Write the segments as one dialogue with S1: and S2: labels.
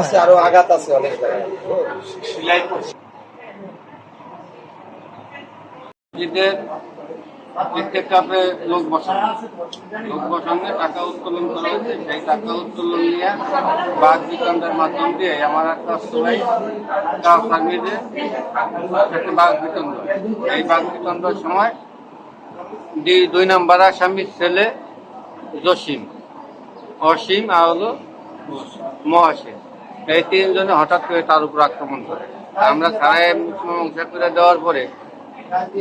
S1: আছে আরও আঘাত আছে অনেক জায়গায়।
S2: ঈদের প্রত্যেক কাপে লোক বসানো। লোক বসানো টাকা উত্তোলন করা হয়েছে, সেই টাকা উত্তোলন নিয়ে বাঘ বিতরণের মাধ্যম দিয়ে আমার একটা সবাই কাজ সার্ভিসে একটা বাঘ বিতরণ এই বাঘ বিতরণের সময় দুই- নম্বর আসামির ছেলে জসিম। অসীম আর হলো মহাসীম। এই তিনজনে হঠাৎ করে তার উপর আক্রমণ করে। আমরা ছাড়াই মীমাংসা করে দেওয়ার পরে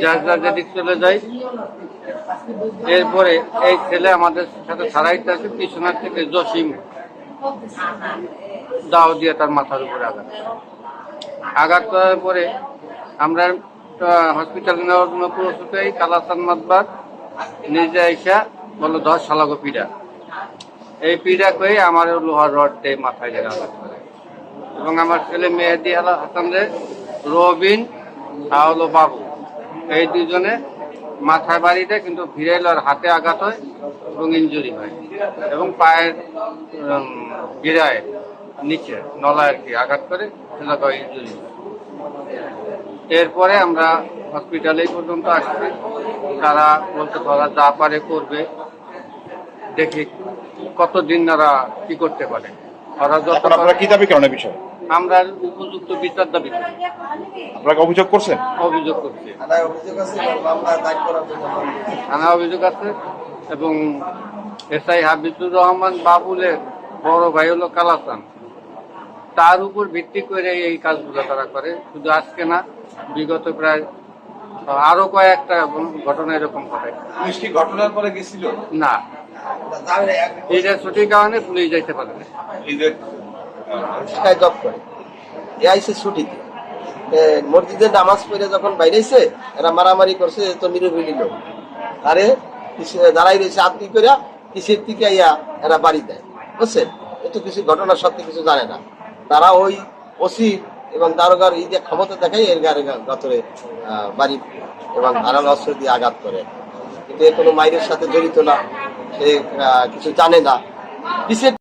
S2: যার যার যেদিক চলে যাই। এরপরে এই ছেলে আমাদের সাথে ছাড়াইতে আছে পিছনের থেকে জসিম দাও দিয়ে তার মাথার উপরে আঘাত। আঘাত করার পরে আমরা হসপিটালে নেওয়ার জন্য প্রস্তুতই কালাসান মাতবার। নিজে আইসা বলল দশ শালাগো পিড়া। এই পিড়া করে আমার লোহার রড দিয়ে মাথায় জায়গা আঘাত করে। এবং আমার ছেলে মেহেদি আলা হাসান রে, রবিন আর হলো বাবু। এই দুজনে মাথায় বাড়িতে কিন্তু ভিড়েল ভিড়াইলার হাতে আঘাত হয় এবং ইঞ্জুরি হয়। এবং পায়ের ভিড়ায় নিচে নলা আর কি আঘাত করে সেটা ইঞ্জুরি এরপরে আমরা হসপিটালে পর্যন্ত আসছি। তারা বলতে তারা যা পারে করবে, দেখি কতদিন তারা কি করতে পারে? ওরা যত
S3: কি দাবি এই বিষয়ে?
S2: আমরা উপযুক্ত বিচার দাবি করি।
S3: আপনারা কি অভিযোগ করছেন?
S2: অভিযোগ করছি। থানা অভিযোগ আছে এবং এসআই হাবিবুর রহমান বাবুলের বড় ভাই হলো কালাসান। তার উপর ভিত্তি করে এই কাজগুলো তারা করে। শুধু আজকে না বিগত প্রায় আরও কয়েকটা ঘটনা এরকম ঘটে।
S4: পুলিশ ঘটনার পরে গেছিল?
S2: না। এটা সঠিক কারণে পুলিশ যাইতে পারে না
S1: ঢাকায় জব করে। এ আইসে ছুটিতে মসজিদে নামাজ পড়ে যখন বাইরেছে, এরা মারামারি করছে তো নিরবিলি লোক। আরে দাঁড়াই রয়েছে আত্মি করে কিসের থেকে ইয়া এরা বাড়ি দেয়। বুঝছেন? এ তো কিছু ঘটনা সত্যি কিছু জানে না। তারা ওই ওসি এবং দারোগার এই যে ক্ষমতা দেখাই এর গায়ে গতরে বাড়ি এবং ধারালো অস্ত্র দিয়ে আঘাত করে। কিন্তু এ কোনো মাইরের সাথে জড়িত না। সে কিছু জানে না। কিসের